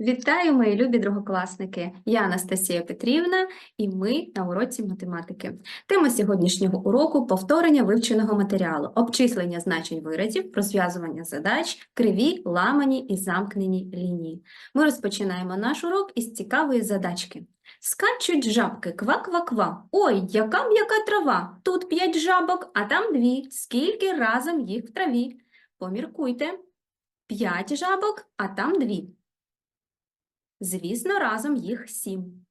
Вітаю, мої любі другокласники! Я Анастасія Петрівна, і ми на уроці математики. Тема сьогоднішнього уроку повторення вивченого матеріалу, обчислення значень виразів, розв'язування задач, криві, ламані і замкнені лінії. Ми розпочинаємо наш урок із цікавої задачки. Скачуть жабки, ква-ква-ква. Ой, яка м'яка трава! Тут п'ять жабок, а там дві. Скільки разом їх в траві? Поміркуйте. П'ять жабок, а там дві. Звісно, разом їх сім.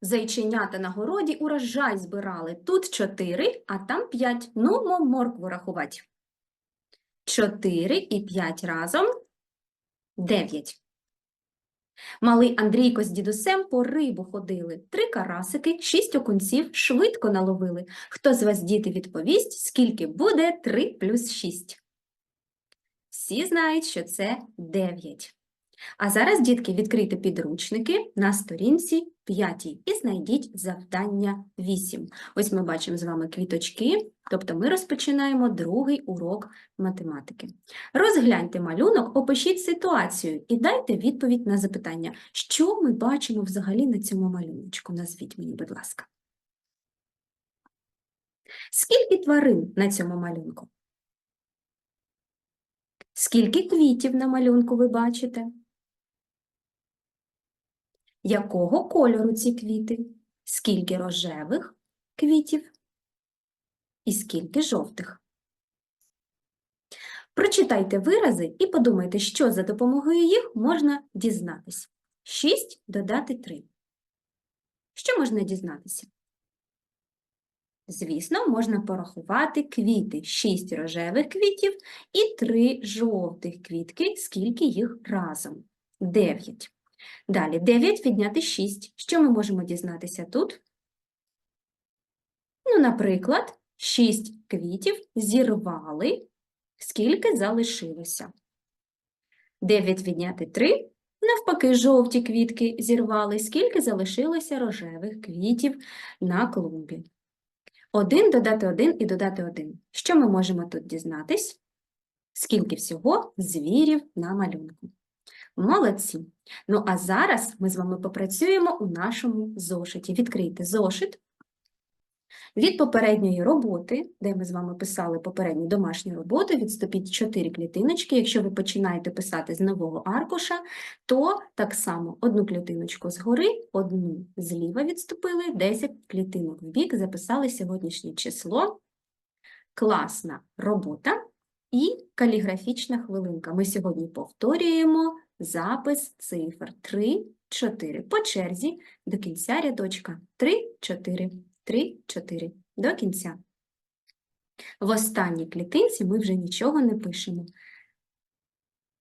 Зайченята на городі урожай збирали. Тут чотири, а там п'ять. Ну, мов моркву рахувати. Чотири і п'ять разом – дев'ять. Малий Андрійко з дідусем по рибу ходили. Три карасики, шість окунців швидко наловили. Хто з вас, діти, відповість, скільки буде три плюс шість? Всі знають, що це дев'ять. А зараз, дітки, відкрийте підручники на сторінці 5 і знайдіть завдання 8. Ось ми бачимо з вами квіточки, тобто ми розпочинаємо другий урок математики. Розгляньте малюнок, опишіть ситуацію і дайте відповідь на запитання, що ми бачимо взагалі на цьому малюночку. Назвіть мені, будь ласка. Скільки тварин на цьому малюнку? Скільки квітів на малюнку ви бачите? Якого кольору ці квіти? Скільки рожевих квітів і скільки жовтих? Прочитайте вирази і подумайте, що за допомогою їх можна дізнатись. 6 додати 3. Що можна дізнатися? Звісно, можна порахувати квіти. 6 рожевих квітів і 3 жовтих квітки, скільки їх разом. 9. Далі 9 відняти 6. Що ми можемо дізнатися тут? Ну, наприклад, 6 квітів зірвали, скільки залишилося. 9 відняти 3. Навпаки, жовті квітки зірвали, скільки залишилося рожевих квітів на клумбі. 1 додати 1 і додати 1. Що ми можемо тут дізнатись? Скільки всього звірів на малюнку. Молодці! Ну а зараз ми з вами попрацюємо у нашому зошиті. Відкрийте зошит. Від попередньої роботи, де ми з вами писали попередню домашню роботу, відступіть 4 клітиночки. Якщо ви починаєте писати з нового аркуша, то так само одну клітиночку згори, одну зліва відступили, 10 клітинок в бік, записали сьогоднішнє число. Класна робота і каліграфічна хвилинка. Ми сьогодні повторюємо запис цифр 3, 4 по черзі до кінця рядочка 3, 4, 3, 4 до кінця. В останній клітинці ми вже нічого не пишемо.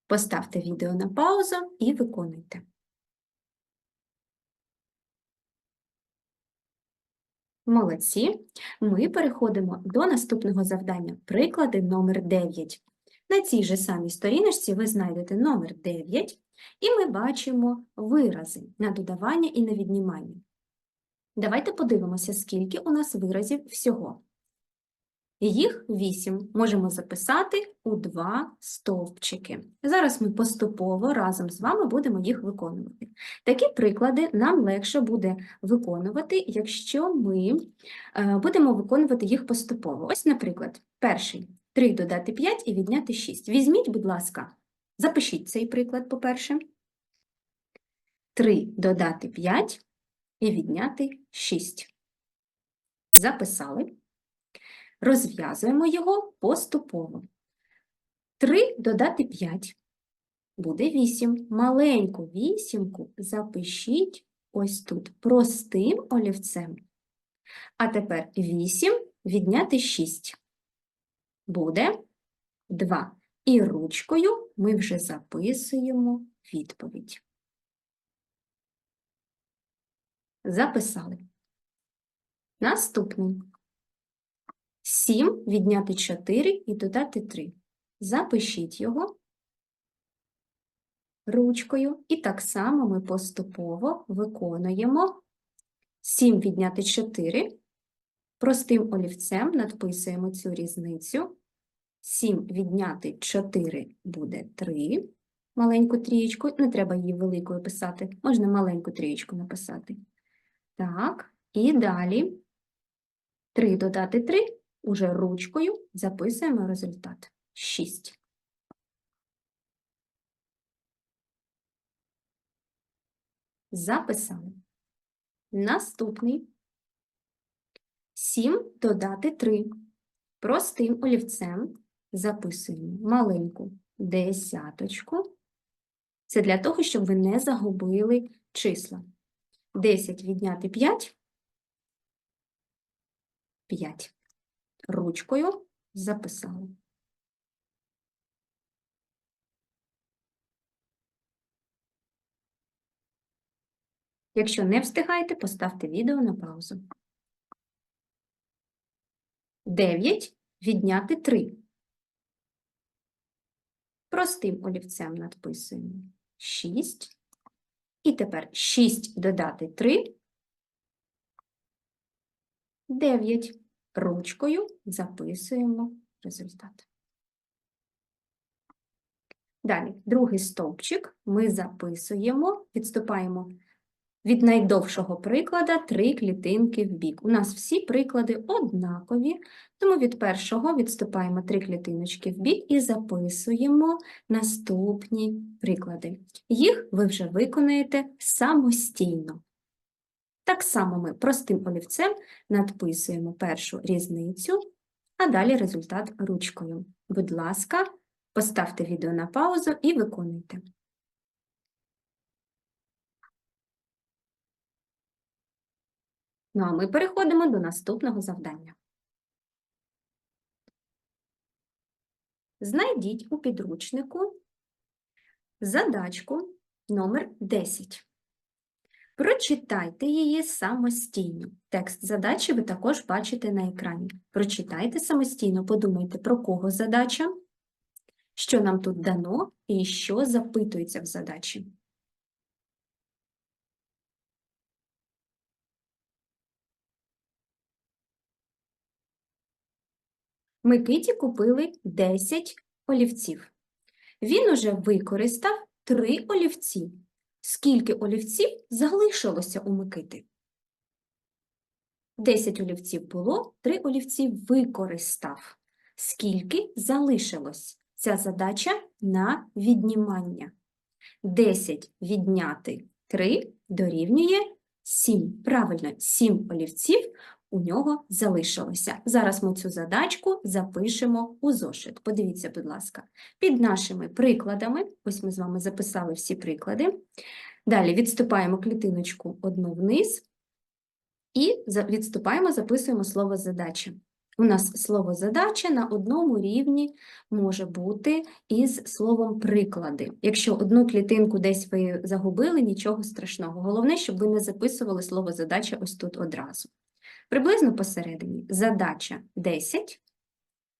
Поставте відео на паузу і виконуйте. Молодці. Ми переходимо до наступного завдання. Приклади номер 9. На цій же самій сторіночці ви знайдете номер 9, і ми бачимо вирази на додавання і на віднімання. Давайте подивимося, скільки у нас виразів всього. Їх 8 можемо записати у два стовпчики. Зараз ми поступово разом з вами будемо їх виконувати. Такі приклади нам легше буде виконувати, якщо ми е, будемо виконувати їх поступово. Ось, наприклад, перший 3 додати 5 і відняти 6. Візьміть, будь ласка, запишіть цей приклад, по-перше. 3 додати 5 і відняти 6. Записали. Розв'язуємо його поступово. 3 додати 5 буде 8. Маленьку вісімку запишіть ось тут простим олівцем. А тепер 8 відняти 6 буде 2. І ручкою ми вже записуємо відповідь. Записали. Наступний. 7 відняти 4 і додати 3. Запишіть його ручкою. І так само ми поступово виконуємо 7 відняти 4. Простим олівцем надписуємо цю різницю. 7 відняти 4 буде 3. маленьку трієчку. Не треба її великою писати, можна маленьку трієчку написати. Так, і далі 3 додати 3, уже ручкою записуємо результат. 6. Записали. Наступний. 7 додати 3. Простим олівцем записуємо маленьку десяточку. Це для того, щоб ви не загубили числа. 10 відняти 5. 5. Ручкою записали. Якщо не встигаєте, поставте відео на паузу. 9 відняти 3. Простим олівцем надписуємо 6. І тепер 6 додати 3. 9. Ручкою записуємо результат. Далі, другий стовпчик ми записуємо, відступаємо від найдовшого приклада три клітинки в бік. У нас всі приклади однакові, тому від першого відступаємо три клітиночки в бік і записуємо наступні приклади. Їх ви вже виконаєте самостійно. Так само ми простим олівцем надписуємо першу різницю, а далі результат ручкою. Будь ласка, поставте відео на паузу і виконуйте. Ну а ми переходимо до наступного завдання. Знайдіть у підручнику задачку номер 10. Прочитайте її самостійно. Текст задачі ви також бачите на екрані. Прочитайте самостійно, подумайте, про кого задача, що нам тут дано і що запитується в задачі. Микиті купили 10 олівців. Він уже використав 3 олівці. Скільки олівців залишилося у Микити? 10 олівців було, 3 олівці використав. Скільки залишилось? Ця задача на віднімання. 10 відняти 3 дорівнює 7. Правильно, сім олівців у нього залишилося. Зараз ми цю задачку запишемо у зошит. Подивіться, будь ласка, під нашими прикладами, ось ми з вами записали всі приклади. Далі відступаємо клітиночку одну вниз і відступаємо, записуємо слово задача. У нас слово задача на одному рівні може бути із словом приклади. Якщо одну клітинку десь ви загубили, нічого страшного. Головне, щоб ви не записували слово задача ось тут одразу. Приблизно посередині задача 10.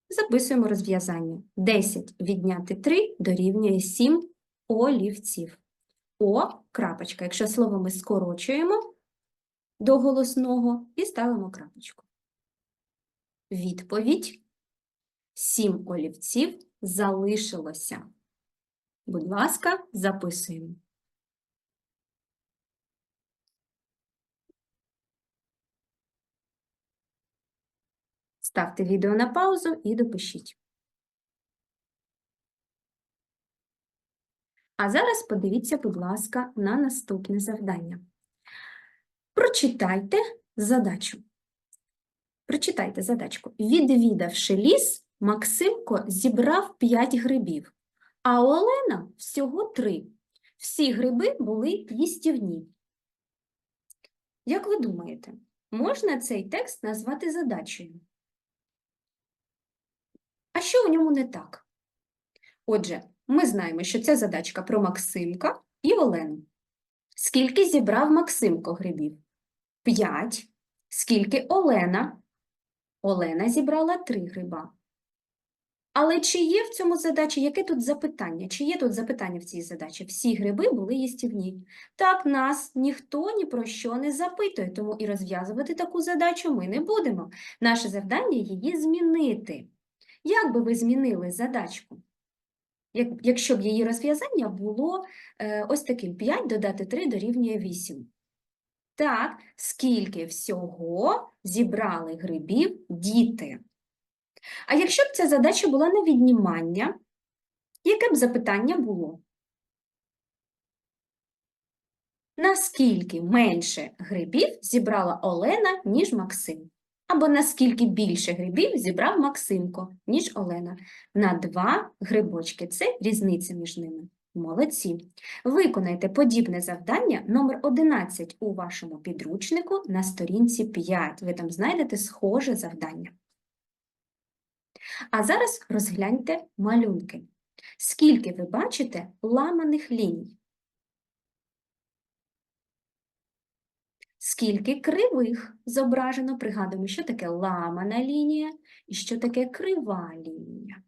Записуємо розв'язання. 10 відняти 3 дорівнює 7 олівців. О, крапочка. Якщо слово ми скорочуємо до голосного і ставимо крапочку. Відповідь 7 олівців залишилося. Будь ласка, записуємо. Ставте відео на паузу і допишіть. А зараз подивіться, будь ласка, на наступне завдання. Прочитайте задачу. Прочитайте задачку. Відвідавши ліс, Максимко зібрав 5 грибів, а Олена всього 3. Всі гриби були їстівні. Як ви думаєте, можна цей текст назвати задачею? А що в ньому не так? Отже, ми знаємо, що ця задачка про Максимка і Олену. Скільки зібрав Максимко грибів? П'ять. Скільки Олена? Олена зібрала три гриба. Але чи є в цьому задачі, яке тут запитання? Чи є тут запитання в цій задачі? Всі гриби були їстівні. Так, нас ніхто ні про що не запитує, тому і розв'язувати таку задачу ми не будемо. Наше завдання її змінити. Як би ви змінили задачку? якщо б її розв'язання було е, ось таким: 5 додати 3 дорівнює 8. Так, скільки всього зібрали грибів діти? А якщо б ця задача була на віднімання, яке б запитання було? Наскільки менше грибів зібрала Олена, ніж Максим? Або наскільки більше грибів зібрав Максимко, ніж Олена? На два грибочки. Це різниця між ними. Молодці. Виконайте подібне завдання номер 11 у вашому підручнику на сторінці 5. Ви там знайдете схоже завдання. А зараз розгляньте малюнки. Скільки ви бачите ламаних ліній? Скільки кривих зображено? Пригадуємо, що таке ламана лінія і що таке крива лінія.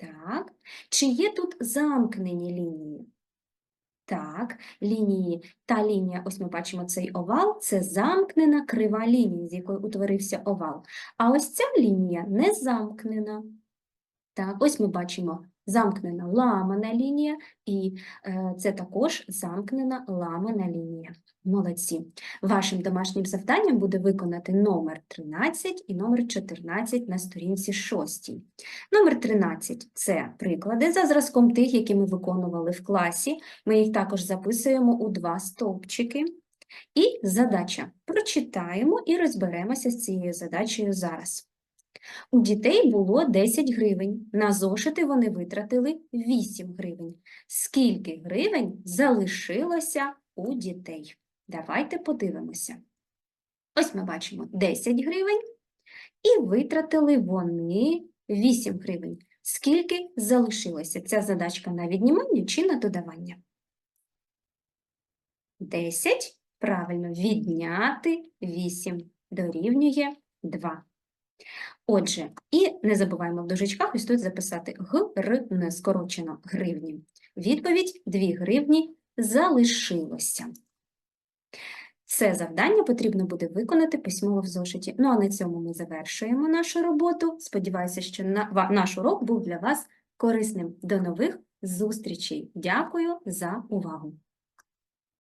Так. Чи є тут замкнені лінії? Так, лінії, та лінія, ось ми бачимо цей овал, це замкнена крива лінія, з якої утворився овал. А ось ця лінія не замкнена. Так, ось ми бачимо замкнена ламана лінія, і е, це також замкнена ламана лінія. Молодці. Вашим домашнім завданням буде виконати номер 13 і номер 14 на сторінці 6. Номер 13 – це приклади за зразком тих, які ми виконували в класі. Ми їх також записуємо у два стовпчики. І задача. Прочитаємо і розберемося з цією задачею зараз. У дітей було 10 гривень. На зошити вони витратили 8 гривень. Скільки гривень залишилося у дітей? Давайте подивимося. Ось ми бачимо 10 гривень і витратили вони 8 гривень. Скільки залишилося? Ця задачка на віднімання чи на додавання? 10. Правильно, відняти 8 дорівнює 2. Отже, і не забуваємо в дужечках ось тут записати грн, скорочено гривні. Відповідь 2 гривні залишилося. Це завдання потрібно буде виконати письмово в зошиті. Ну а на цьому ми завершуємо нашу роботу. Сподіваюся, що на- наш урок був для вас корисним. До нових зустрічей. Дякую за увагу!